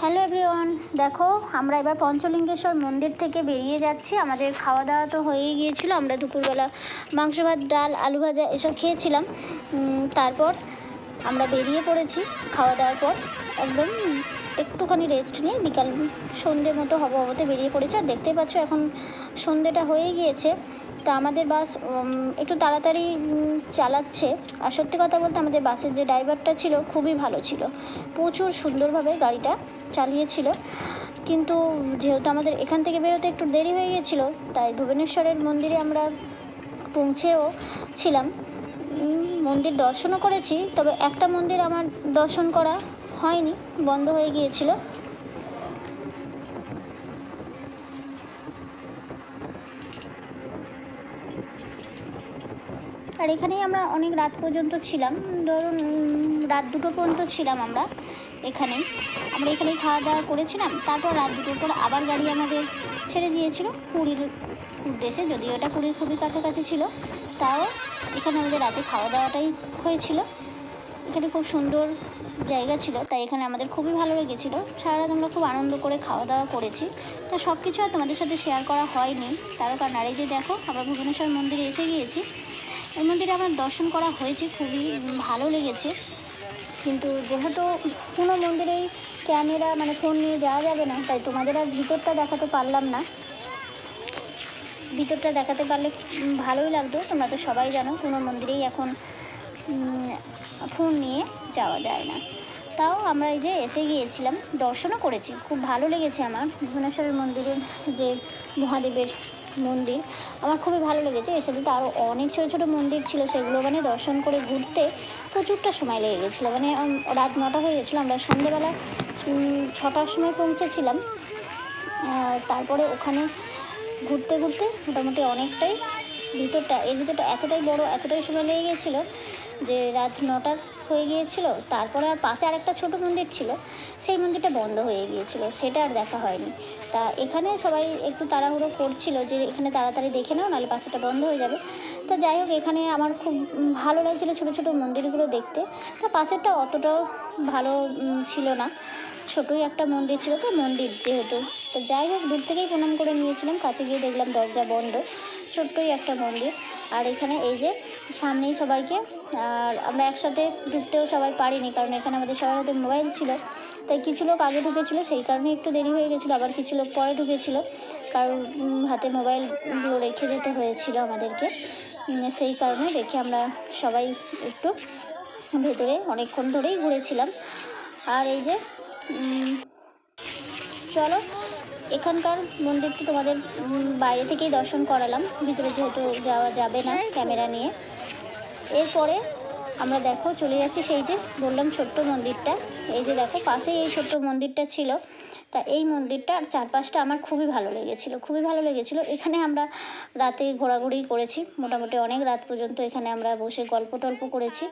Hello everyone দেখো, আমরা এবার পঞ্চলিঙ্গেশ্বর মন্দির থেকে বেরিয়ে যাচ্ছি। আমাদের খাওয়া দাওয়া তো হয়েই গিয়েছিল, আমরা দুপুরবেলা মাংস ভাত, ডাল, আলু ভাজা এসব খেয়েছিলাম। তারপর আমরা বেরিয়ে পড়েছি খাওয়া দাওয়ার পর। একদম একটুখানি রেস্ট নিয়ে বিকাল সন্ধ্যে মতো হব হবোতে বেরিয়ে পড়েছি। আর দেখতেই পাচ্ছ এখন সন্ধ্যেটা হয়ে গিয়েছে। তা আমাদের বাস একটু তাড়াতাড়ি চালাচ্ছে। আর সত্যি কথা বলতে আমাদের বাসের যে ড্রাইভারটা ছিল, খুবই ভালো ছিল। প্রচুর সুন্দরভাবে গাড়িটা চালিয়েছিল। কিন্তু যেহেতু আমাদের এখান থেকে বেরোতে একটু দেরি হয়ে গিয়েছিল, তাই ভুবনেশ্বরের মন্দিরে আমরা পৌঁছেও ছিলাম। মন্দির দর্শনও করেছি, তবে একটা মন্দির আমার দর্শন করা হয়নি, বন্ধ হয়ে গিয়েছিল। আর এখানেই আমরা অনেক রাত পর্যন্ত ছিলাম। ধরুন রাত দুটো পর্যন্ত ছিলাম আমরা। এখানেই। আমরা এখানেই খাওয়া দাওয়া করেছিলাম। তারপর রাত দুটোর পর আবার গাড়ি আমাদের ছেড়ে দিয়েছিল পুরীর উদ্দেশ্যে, যদিও এটা পুরীর খুবই কাছাকাছি ছিল। তাও এখানে আমাদের রাতে খাওয়া দাওয়াটাই হয়েছিল। এখানে খুব সুন্দর জায়গা ছিল, তাই এখানে আমাদের খুবই ভালো লেগেছিলো। সারা রাত আমরা খুব আনন্দ করে খাওয়া দাওয়া করেছি। তা সব কিছু আর তোমাদের সাথে শেয়ার করা হয়নি। তার কারণ, আর এই যে দেখো, আমরা ভুবনেশ্বর মন্দিরে এসে গিয়েছি। এই মন্দিরে আমার দর্শন করা হয়েছে, খুবই ভালো লেগেছে। কিন্তু যেহেতু কোনো মন্দিরেই ক্যামেরা মানে ফোন নিয়ে যাওয়া যাবে না, তাই তোমাদের আর ভিতরটা দেখাতে পারলাম না। ভিতরটা দেখাতে পারলে ভালোই লাগতো। তোমরা তো সবাই জানো, কোনো মন্দিরেই এখন ফোন নিয়ে যাওয়া যায় না। তাও আমরা এই যে এসে গিয়েছিলাম, দর্শনও করেছি। খুব ভালো লেগেছে আমার। ভুবনেশ্বরের মন্দিরের যে মহাদেবের মন্দির। আমার খুবই ভালো লেগেছে। এর সাথে তো আরও অনেক ছোটো ছোটো মন্দির ছিল, সেগুলো মানে দর্শন করে ঘুরতে প্রচুরটা সময় লেগে গেছিল। মানে রাত নটা হয়ে গেছিল, আমরা সন্ধেবেলা ছটার সময় পৌঁছেছিলাম। তারপরে ওখানে ঘুরতে ঘুরতে মোটামুটি অনেকটাই ভিতরটা, এর ভিতরটা এতটাই বড়, এতটাই সময় লেগে গিয়েছিল যে রাত নটার হয়ে গিয়েছিল, তারপরে আর পাশে আরেকটা ছোট মন্দির ছিল, সেই মন্দিরটা বন্ধ হয়ে গিয়েছিল, সেটা আর দেখা হয়নি। তা এখানে সবাই একটু তাড়াহুড়ো করছিল যে এখানে তাড়াতাড়ি দেখে নাও, নাহলে পাশেটা বন্ধ হয়ে যাবে। তা যাই হোক, এখানে আমার খুব ভালো লাগছিল ছোটো ছোটো মন্দিরগুলো দেখতে। তা পাশেরটা অতটাও ভালো ছিল না, ছোটোই একটা মন্দির ছিল, তো মন্দির যেহেতু। তো যাই হোক, দূর থেকেই প্রণাম করে নিয়েছিলাম, কাছে গিয়ে দেখলাম দরজা বন্ধ। ছোট্টই একটা মন্দির। আর এখানে এই যে সামনেই সবাইকে, আর আমরা একসাথে ঢুকতেও সবাই পারিনি, কারণ এখানে আমাদের সবার হাতে মোবাইল ছিল। তাই কিছু লোক আগে ঢুকেছিল, সেই কারণে একটু দেরি হয়ে গেছিল, আবার কিছু লোক পরে ঢুকেছিল, কারণ হাতে মোবাইলগুলো রেখে যেতে হয়েছিল আমাদেরকে। সেই কারণে রেখে আমরা সবাই একটু ভেতরে অনেকক্ষণ ধরেই ঘুরেছিলাম। আর এই যে চলো এখানকার মন্দিরটি তোমাদের বাইরে থেকেই দর্শন করালাম। ভিতরে যেহেতু যাওয়া যাবে না ক্যামেরা নিয়ে। এরপরে আমরা দেখো, চলে যাচ্ছি সেই যে বললাম ছোট্ট মন্দিরটা। এই যে দেখো, পাশেই এই ছোট্ট মন্দিরটা ছিল। তা এই মন্দিরটা আর চারপাশটা আমার খুবই ভালো লেগেছিলো, খুবই ভালো লেগেছিল। এখানে আমরা রাতে ঘোরাঘুরি করেছি। মোটামুটি অনেক রাত পর্যন্ত এখানে আমরা বসে গল্প টল্প করেছি।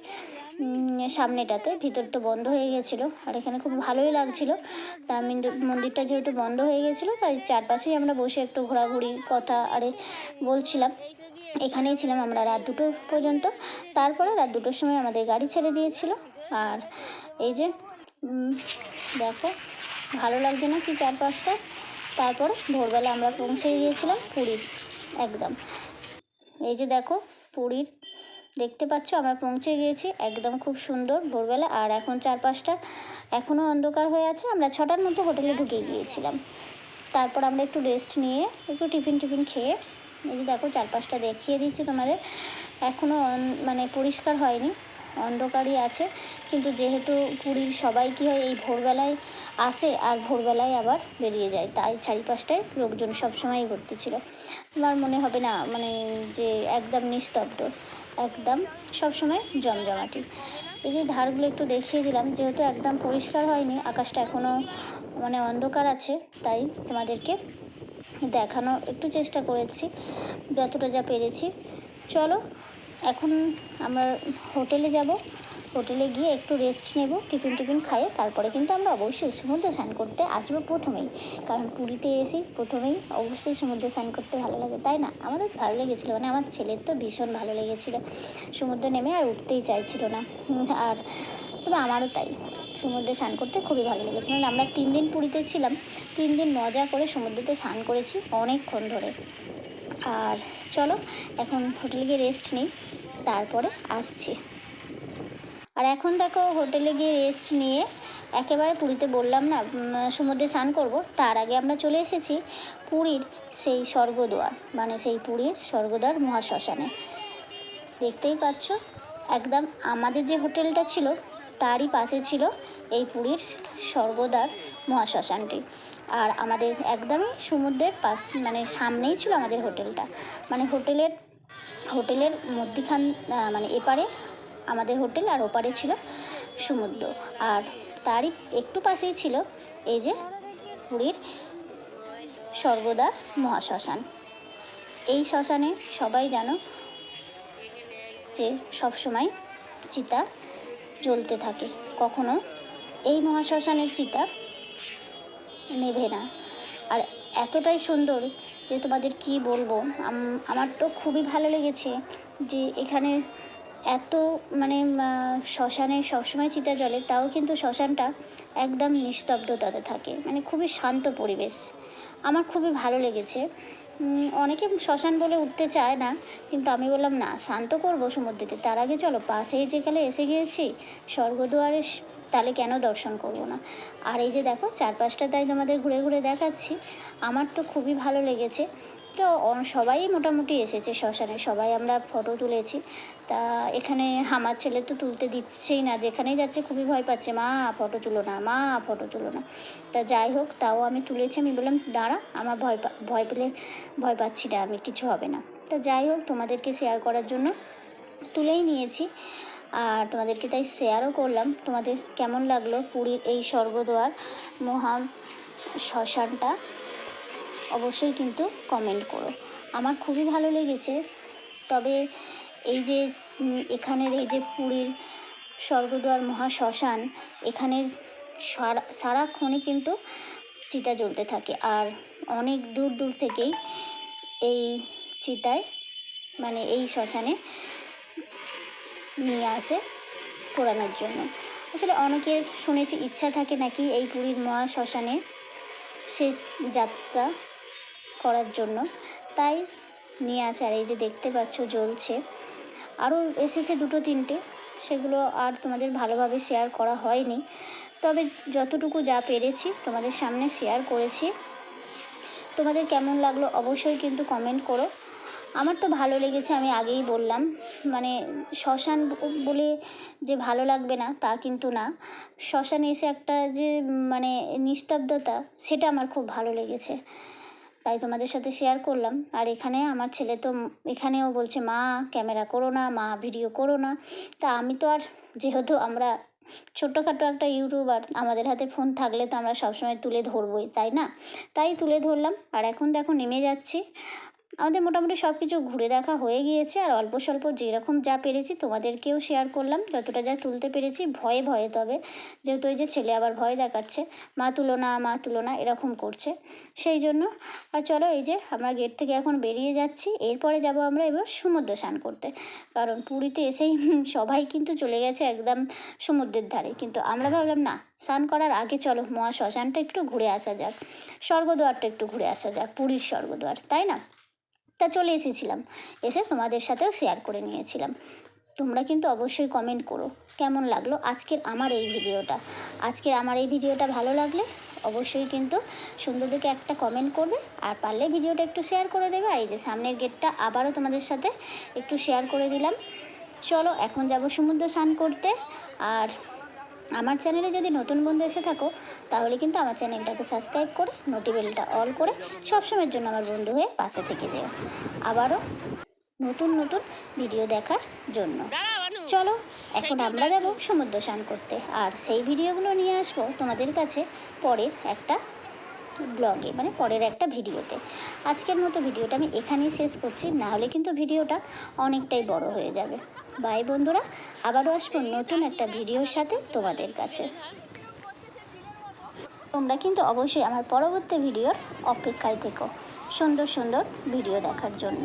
সামনেটাতে। ভিতর তো বন্ধ হয়ে গেছিল, আর এখানে খুব ভালোই লাগছিল। তা মন্দিরটা যেহেতু বন্ধ হয়ে গেছিল, তাই চারপাশেই আমরা বসে একটু ঘোরাঘুরি, কথা, আরে বলছিলাম। এখানেই ছিলাম আমরা রাত দুটো পর্যন্ত। তারপরে রাত দুটোর সময় আমাদের গাড়ি ছেড়ে দিয়েছিল। আর এই যে দেখো, ভালো লাগছে না কি চারপাশটা? তারপর ভোরবেলা আমরা পৌঁছে গিয়েছিলাম পুরীর, একদম। এই যে দেখো, পুরীর দেখতে পাচ্ছ, আমরা পৌঁছে গিয়েছি একদম খুব সুন্দর ভোরবেলা। আর এখন চারপাশটা এখনও অন্ধকার হয়ে আছে। আমরা ছটার মধ্যে হোটেলে ঢুকে গিয়েছিলাম। তারপর আমরা একটু রেস্ট নিয়ে একটু টিফিন টিফিন খেয়ে এই যে দেখো চারপাশটা দেখিয়ে দিচ্ছি তোমাদের। এখনও মানে পরিষ্কার হয়নি, অন্ধকারই আছে। কিন্তু যেহেতু পুরীর সবাই কী হয়, এই ভোরবেলায় আসে আর ভোরবেলায় আবার বেরিয়ে যায়, তাই চারিপাশটায় লোকজন সবসময়ই ভর্তি ছিল। আমার মনে হবে না মানে যে একদম নিস্তব্ধ। একদম সবসময় জমজমাটি। এই যে ধারগুলো একটু দেখিয়ে দিলাম, যেহেতু একদম পরিষ্কার হয়নি, আকাশটা এখনও মানে অন্ধকার আছে, তাই তোমাদেরকে দেখানো একটু চেষ্টা করেছি, যতটা যা পেরেছি। চলো, এখন আমরা হোটেলে যাব। হোটেলে গিয়ে একটু রেস্ট নেব, টিফিন টিফিন খাইয়ে তারপরে কিন্তু আমরা অবশ্যই সমুদ্রে স্নান করতে আসব প্রথমেই। কারণ পুরীতে এসে প্রথমেই অবশ্যই সমুদ্রে স্নান করতে ভালো লাগে, তাই না? আমাদের ভালো লেগেছিলো মানে আমার ছেলের তো ভীষণ ভালো লেগেছিলো। সমুদ্রে নেমে আর উঠতেই চাইছিল না। আর তবে আমারও তাই, সমুদ্রে স্নান করতে খুবই ভালো লেগেছে মানে আমরা তিন দিন পুরীতে ছিলাম, তিন দিন মজা করে সমুদ্রেতে স্নান করেছি অনেকক্ষণ ধরে। আর চলো, এখন হোটেলে গিয়ে রেস্ট নিই, তারপরে আসছি। আর এখন দেখো হোটেলে গিয়ে রেস্ট নিয়ে একেবারে পুরীতে বললাম না সমুদ্রে স্নান করব, তার আগে আমরা চলে এসেছি পুরীর সেই স্বর্গদুয়ার মানে সেই পুরীর স্বর্গদ্বার মহাশ্মশানে। দেখতেই পাচ্ছ, একদম আমাদের যে হোটেলটা ছিল, তারই পাশে ছিল এই পুরীর স্বর্গদ্বার মহাশ্মশানটি। আর আমাদের একদমই সমুদ্রের পাশ মানে সামনেই ছিল আমাদের হোটেলটা। মানে হোটেলের হোটেলের মধ্যিখান মানে এপারে আমাদের হোটেল আর ওপারে ছিল সমুদ্র। আর তারই একটু পাশেই ছিল এই যে পুরীর সর্বদা মহাশ্মশান। এই শ্মশানে সবাই জানো যে সবসময় চিতা জ্বলতে থাকে। কখনো এই মহাশ্মশানের চিতা নেভে না। আর এতটাই সুন্দর যে তোমাদের কি বলব? আমার তো খুবই ভালো লেগেছে যে এখানে এত মানে শ্মশানে সবসময় চিতা জ্বলে তাও কিন্তু শ্মশানটা একদম নিস্তব্ধতাতে থাকে। মানে খুবই শান্ত পরিবেশ। আমার খুবই ভালো লেগেছে। অনেকে শ্মশান বলে উঠতে চায় না, কিন্তু আমি বললাম, না, শান্ত করব সমুদ্রেতে। তার আগে চলো, পাশেই যে যেখানে এসে গিয়েছি, স্বর্গদুয়ারে তাহলে কেন দর্শন করব না? আর এই যে দেখো, চারপাশটা তাই তোমাদের ঘুরে ঘুরে দেখাচ্ছি। আমার তো খুবই ভালো লেগেছে। তো সবাই মোটামুটি এসেছে শ্মশানে, সবাই আমরা ফটো তুলেছি। তা এখানে আমার ছেলে তো তুলতে দিচ্ছেই না, যেখানেই যাচ্ছে খুবই ভয় পাচ্ছে, মা ফটো তুলো না, মা ফটো তুলো না। তা যাই হোক, তাও আমি তুলেছি, আমি বললাম, দাঁড়া, আমার ভয় ভয় পেলে ভয় পাচ্ছি না, আমি, কিছু হবে না। তা যাই হোক, তোমাদেরকে শেয়ার করার জন্য তুলেই নিয়েছি। আর তোমাদেরকে তাই শেয়ারও করলাম। তোমাদের কেমন লাগল পুরীর এই স্বর্গদ্বার মহা শ্মশানটা? অবশ্যই কিন্তু কমেন্ট করো। আমার খুবই ভালো লেগেছে। তবে এই যে এখানের এই যে পুরীর স্বর্গদ্বার মহা শ্মশান এখানের সারা, সারাক্ষণই কিন্তু চিতা জ্বলতে থাকে। আর অনেক দূর দূর থেকেই এই চিতায় মানে এই শ্মশানে নিয়ে আসে পোড়ানোর জন্য। আসলে অনেকের শুনেছি ইচ্ছা থাকে নাকি এই পুরীর মহা শ্মশানে শেষ যাত্রা করার জন্য। তাই নিয়ে আসে, আর এই যে দেখতে পাচ্ছ জ্বলছে। আরও এসেছে দুটো তিনটে, সেগুলো আর তোমাদের ভালোভাবে শেয়ার করা হয়নি। তবে যতটুকু যা পেরেছি তোমাদের সামনে শেয়ার করেছি। তোমাদের কেমন লাগল অবশ্যই কিন্তু কমেন্ট করো। আমার তো ভালো লেগেছে, আমি আগেই বললাম। মানে শ্মশান বলে যে ভালো লাগবে না, তা কিন্তু না। শ্মশানে এসে একটা যে মানে নিস্তব্ধতা, সেটা আমার খুব ভালো লেগেছে। তাই তোমাদের সাথে শেয়ার করলাম। আর এখানে আমার ছেলে তো এখানেও বলছে, মা ক্যামেরা করো না, মা ভিডিও করো না। তা আমি তো আর যেহেতু আমরা ছোট্টখাটো একটা ইউটিউবার আমাদের হাতে ফোন থাকলে তো আমরা সবসময় তুলে ধরবই, তাই না? তাই তুলে ধরলাম। আর এখন দেখো, নেমে যাচ্ছি। আমাদের মোটামুটি সব কিছু ঘুরে দেখা হয়ে গিয়েছে আর অল্প স্বল্প যেরকম যা পেরেছি তোমাদেরকেও শেয়ার করলাম। যতটা যা তুলতে পেরেছি ভয়ে ভয়ে, তবে যেহেতু ওই যে ছেলে আবার ভয় দেখাচ্ছে, মা তুলো না মা তুলো না এরকম করছে। সেই জন্য আর চলো এই যে আমরা গেট থেকে এখন বেরিয়ে যাচ্ছি, এরপরে যাব আমরা এবার সমুদ্র স্নান করতে। কারণ পুরীতে এসেই সবাই কিন্তু চলে গেছে একদম সমুদ্রের ধারে। কিন্তু আমরা ভাবলাম, না, স্নান করার আগে চলো মহা শ্মশানটা একটু ঘুরে আসা যাক। স্বর্গদ্বারটা একটু ঘুরে আসা যাক, পুরীর স্বর্গদ্বার। তাই না? তা চলে এসেছিলাম। এসে তোমাদের সাথেও শেয়ার করে নিয়েছিলাম। তোমরা কিন্তু অবশ্যই কমেন্ট করো, কেমন লাগল আজকের আমার এই ভিডিওটা আজকের আমার এই ভিডিওটা ভালো লাগলে অবশ্যই কিন্তু সুন্দর দেখে একটা কমেন্ট করবে, আর পারলে ভিডিওটা একটু শেয়ার করে দেবে, আর এই যে সামনের গেটটা আবারও তোমাদের সাথে একটু শেয়ার করে দিলাম। চলো, এখন যাব সমুদ্র স্নান করতে, আর আমার চ্যানেলে যদি নতুন বন্ধু এসে থাকো তাহলে কিন্তু আমার চ্যানেলটাকে সাবস্ক্রাইব করে নোটিবেলটা অল করে সবসময়ের জন্য আমার বন্ধু হয়ে পাশে থেকে যেও। আবারও নতুন নতুন ভিডিও দেখার জন্য। চলো এখন আমরা যাব সমুদ্র স্নান করতে। আর সেই ভিডিওগুলো নিয়ে আসব তোমাদের কাছে পরের একটা ব্লগে মানে পরের একটা ভিডিওতে আজকের মতো ভিডিওটা আমি এখানেই শেষ করছি না হলে কিন্তু ভিডিওটা অনেকটাই বড় হয়ে যাবে। বাই বন্ধুরা, আবারও আসব নতুন একটা ভিডিওর সাথে তোমাদের কাছে। তোমরা কিন্তু অবশ্যই আমার পরবর্তী ভিডিওর অপেক্ষায় থেকো সুন্দর সুন্দর ভিডিও দেখার জন্য।